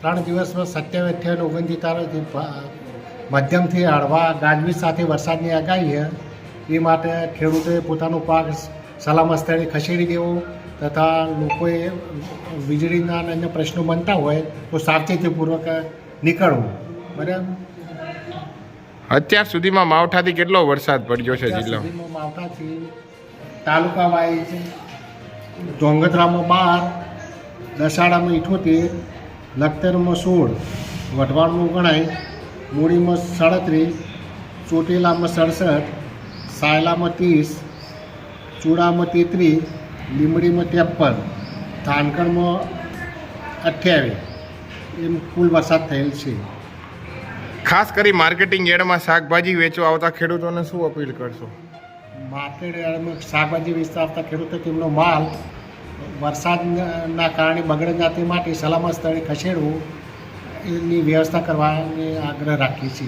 ત્રણ દિવસમાં સત્યાવીસ અઠ્યાવીસ ઓગણત્રીસ તારીખથી ભ- મધ્યમથી હળવા ગાજવીજ સાથે વરસાદની આગાહી એ માટે ખેડૂતોએ પોતાનો પાક સલામત સ્થળે ખસેડી દેવો તથા લોકોએ વીજળીના અને અન્ય પ્રશ્નો બનતા હોય તો સાવચેતીપૂર્વક નીકળવું. બરાબર? અત્યાર સુધીમાં માવઠાથી કેટલો વરસાદ પડ્યો છે જિલ્લામાં? માવઠાથી તાલુકા વાઇઝ ધોંગધ્રામાં બાર દસાડામાં ઇઠોતેર લખતરમાં સોળ વઢવાડમાં ગણાય મૂડીમાં સાડત્રીસ ચોટીલામાં સડસઠ સાયલામાં ત્રીસ ચૂડામાં તેત્રીસ લીમડીમાં ત્રેપન થાનકડમાં અઠ્યાવીસ. એમ કુલ વરસાદ થયેલ છે. ખાસ કરી માર્કેટિંગ યાર્ડમાં શાકભાજી વેચવા આવતા ખેડૂતોને શું અપીલ કરશો? માર્કેટ એડમાં શાકભાજી વેચતા આવતા ખેડૂતો તેમનો માલ વરસાદના કારણે બગડે જાતિ માટે સલામત સ્થળે ખસેડવું એની વ્યવસ્થા કરવાની આગ્રહ રાખીએ છીએ.